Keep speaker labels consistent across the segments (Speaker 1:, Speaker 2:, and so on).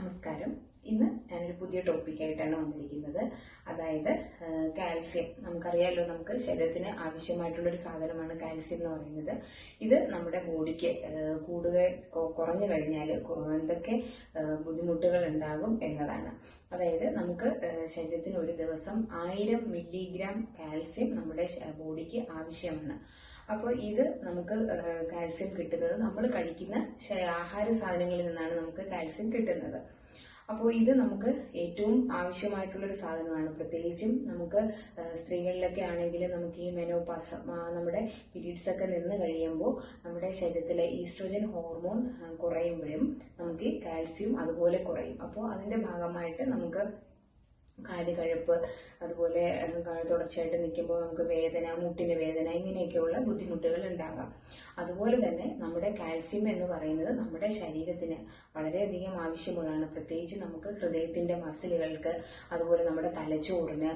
Speaker 1: നമസ്കാരം. ഇന്ന് ഞാനൊരു പുതിയ ടോപ്പിക്കായിട്ടാണ് വന്നിരിക്കുന്നത്. അതായത് കാൽസ്യം. നമുക്കറിയാമല്ലോ നമുക്ക് ശരീരത്തിന് ആവശ്യമായിട്ടുള്ള ഒരു സാധനമാണ് കാൽസ്യം എന്ന് പറയുന്നത്. ഇത് നമ്മുടെ ബോഡിക്ക് കൂടുക കുറഞ്ഞു കഴിഞ്ഞാൽ എന്തൊക്കെ ബുദ്ധിമുട്ടുകൾ ഉണ്ടാകും എന്നതാണ്. അതായത് നമുക്ക് ശരീരത്തിന് ഒരു ദിവസം ആയിരം മില്ലിഗ്രാം കാൽസ്യം നമ്മുടെ ബോഡിക്ക് ആവശ്യമാണ്. അപ്പോൾ ഇത് നമുക്ക് കാൽസ്യം കിട്ടുന്നത് നമ്മൾ കഴിക്കുന്ന ആഹാര സാധനങ്ങളിൽ നിന്നാണ് നമുക്ക് കാൽസ്യം കിട്ടുന്നത്. അപ്പോൾ ഇത് നമുക്ക് ഏറ്റവും ആവശ്യമായിട്ടുള്ളൊരു സാധനമാണ്. പ്രത്യേകിച്ചും നമുക്ക് സ്ത്രീകളിലൊക്കെ ആണെങ്കിൽ നമുക്ക് ഈ മെനോപാസ നമ്മുടെ പീരീഡ്സ് ഒക്കെ നിന്ന് കഴിയുമ്പോൾ നമ്മുടെ ശരീരത്തിലെ ഈസ്ട്രോജൻ ഹോർമോൺ കുറയുമ്പോഴും നമുക്ക് കാൽസ്യം അതുപോലെ കുറയും. അപ്പോൾ അതിന്റെ ഭാഗമായിട്ട് നമുക്ക് കാൽ കഴപ്പ് അതുപോലെ തുടർച്ചയായിട്ട് നിൽക്കുമ്പോൾ നമുക്ക് വേദന മുട്ടിന് വേദന ഇങ്ങനെയൊക്കെയുള്ള ബുദ്ധിമുട്ടുകൾ ഉണ്ടാകാം. അതുപോലെ തന്നെ നമ്മുടെ കാൽസ്യം എന്ന് പറയുന്നത് നമ്മുടെ ശരീരത്തിന് വളരെയധികം ആവശ്യമുള്ളതാണ്. പ്രത്യേകിച്ച് നമുക്ക് ഹൃദയത്തിന്റെ മസിലുകൾക്ക് അതുപോലെ നമ്മുടെ തലച്ചോറിന്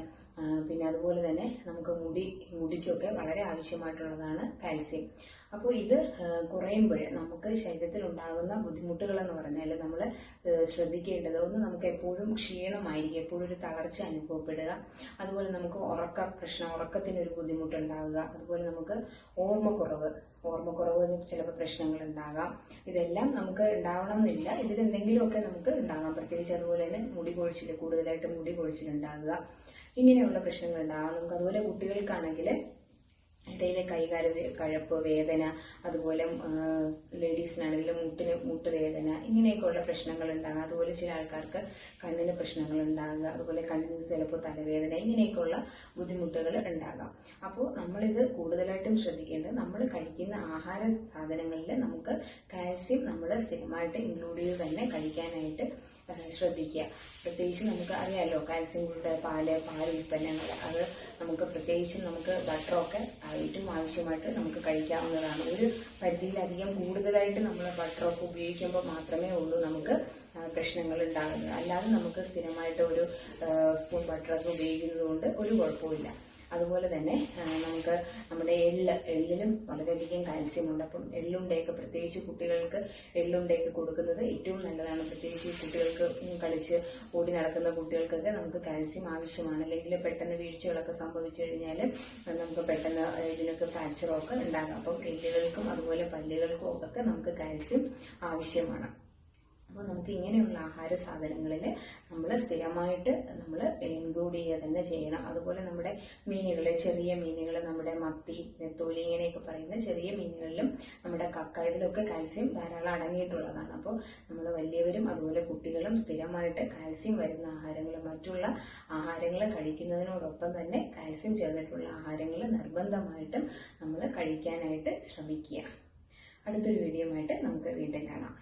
Speaker 1: പിന്നെ അതുപോലെ തന്നെ നമുക്ക് മുടി മുടിക്കൊക്കെ വളരെ ആവശ്യമായിട്ടുള്ളതാണ് കാൽസ്യം. അപ്പോൾ ഇത് കുറയുമ്പോൾ നമുക്ക് ശരീരത്തിൽ ഉണ്ടാകുന്ന ബുദ്ധിമുട്ടുകൾ എന്ന് പറഞ്ഞാൽ നമ്മൾ ശ്രദ്ധിക്കേണ്ടത് ഒന്ന് നമുക്ക് എപ്പോഴും ക്ഷീണമായിരിക്കും. എപ്പോഴും ഒരു തളർച്ച അനുഭവപ്പെടുക. അതുപോലെ നമുക്ക് ഉറക്ക പ്രശ്നം ഉറക്കത്തിന് ഒരു ബുദ്ധിമുട്ടുണ്ടാകുക അതുപോലെ നമുക്ക് ഓർമ്മക്കുറവ് ഓർമ്മക്കുറവ് ചിലപ്പോൾ പ്രശ്നങ്ങൾ ഉണ്ടാകാം ഇതെല്ലാം നമുക്ക് ഉണ്ടാവണം എന്നില്ല ഇതിൽ എന്തെങ്കിലുമൊക്കെ നമുക്ക് ഉണ്ടാകാം. പ്രത്യേകിച്ച് അതുപോലെ തന്നെ മുടി കൊഴിച്ചിൽ കൂടുതലായിട്ട് മുടി കൊഴിച്ചിൽ ഉണ്ടാകുക ഇങ്ങനെയുള്ള പ്രശ്നങ്ങൾ ഉണ്ടാകാം നമുക്ക് അതുപോലെ കുട്ടികൾക്കാണെങ്കിൽ ഇടയിലെ കൈകാല കഴപ്പ് വേദന അതുപോലെ ലേഡീസിനാണെങ്കിലും മുട്ടിന് മുട്ട് വേദന ഇങ്ങനെയൊക്കെയുള്ള പ്രശ്നങ്ങൾ ഉണ്ടാകുക അതുപോലെ ചില ആൾക്കാർക്ക് കണ്ണിന് പ്രശ്നങ്ങൾ ഉണ്ടാകുക അതുപോലെ കണ്ണിന് ചിലപ്പോൾ തലവേദന ഇങ്ങനെയൊക്കെയുള്ള ബുദ്ധിമുട്ടുകൾ ഉണ്ടാകാം. അപ്പോൾ നമ്മളിത് കൂടുതലായിട്ടും ശ്രദ്ധിക്കേണ്ടത് നമ്മൾ കഴിക്കുന്ന ആഹാര സാധനങ്ങളിൽ നമുക്ക് കാൽസ്യം നമ്മൾ സ്ഥിരമായിട്ട് ഇൻക്ലൂഡ് ചെയ്ത് തന്നെ കഴിക്കാനായിട്ട് ശ്രദ്ധിക്കുക. പ്രത്യേകിച്ച് നമുക്ക് അറിയാമല്ലോ കാൽസ്യം കൊണ്ട് പാൽ പാൽ ഉൽപ്പന്നങ്ങൾ അത് നമുക്ക് പ്രത്യേകിച്ച് നമുക്ക് ബട്ടറൊക്കെ ഏറ്റവും ആവശ്യമായിട്ട് നമുക്ക് കഴിക്കാവുന്നതാണ്. ഒരു പരിധിയിലധികം കൂടുതലായിട്ട് നമ്മൾ ബട്ടറൊക്കെ ഉപയോഗിക്കുമ്പോൾ മാത്രമേ ഉള്ളൂ നമുക്ക് പ്രശ്നങ്ങൾ ഉണ്ടാകുന്നത്. അല്ലാതെ നമുക്ക് സ്ഥിരമായിട്ട് ഒരു സ്പൂൺ ബട്ടറൊക്കെ ഉപയോഗിക്കുന്നത് കൊണ്ട് ഒരു കുഴപ്പമില്ല അതുപോലെ തന്നെ നമുക്ക് എള്ള് എള്ളിലും വളരെയധികം കാൽസ്യമുണ്ട്. അപ്പം എള്ളുണ്ടയൊക്കെ പ്രത്യേകിച്ച് കുട്ടികൾക്ക് എള്ളുണ്ടയൊക്കെ കൊടുക്കുന്നത് ഏറ്റവും നല്ലതാണ്. പ്രത്യേകിച്ച് കുട്ടികൾക്ക് കളിച്ച് ഓടി നടക്കുന്ന കുട്ടികൾക്കൊക്കെ നമുക്ക് കാൽസ്യം ആവശ്യമാണ്. അല്ലെങ്കിൽ പെട്ടെന്ന് വീഴ്ചകളൊക്കെ സംഭവിച്ചു കഴിഞ്ഞാൽ നമുക്ക് പെട്ടെന്ന് ഇതിനൊക്കെ ഫ്രാക്ചറൊക്കെ ഉണ്ടാകാം. അപ്പം എല്ലുകൾക്കും അതുപോലെ പല്ലുകൾക്കും ഒക്കെ നമുക്ക് കാൽസ്യം ആവശ്യമാണ്. അപ്പോൾ നമുക്ക് ഇങ്ങനെയുള്ള ആഹാര സാധനങ്ങളിൽ നമ്മൾ സ്ഥിരമായിട്ട് നമ്മൾ ഇൻക്ലൂഡ് ചെയ്യുക തന്നെ ചെയ്യണം. അതുപോലെ നമ്മുടെ മീനുകൾ ചെറിയ മീനുകൾ നമ്മുടെ മത്തി നെത്തോലി ഇങ്ങനെയൊക്കെ പറയുന്ന ചെറിയ മീനുകളിലും നമ്മുടെ കക്ക ഇതിലൊക്കെ കാൽസ്യം ധാരാളം അടങ്ങിയിട്ടുള്ളതാണ്. അപ്പോൾ നമ്മൾ വലിയവരും അതുപോലെ കുട്ടികളും സ്ഥിരമായിട്ട് കാൽസ്യം വരുന്ന ആഹാരങ്ങൾ മറ്റുള്ള ആഹാരങ്ങൾ കഴിക്കുന്നതിനോടൊപ്പം തന്നെ കാൽസ്യം ചേർന്നിട്ടുള്ള ആഹാരങ്ങൾ നിർബന്ധമായിട്ടും നമ്മൾ കഴിക്കാനായിട്ട് ശ്രമിക്കുക. അടുത്തൊരു വീഡിയോ ആയിട്ട് നമുക്ക് വീണ്ടും കാണാം.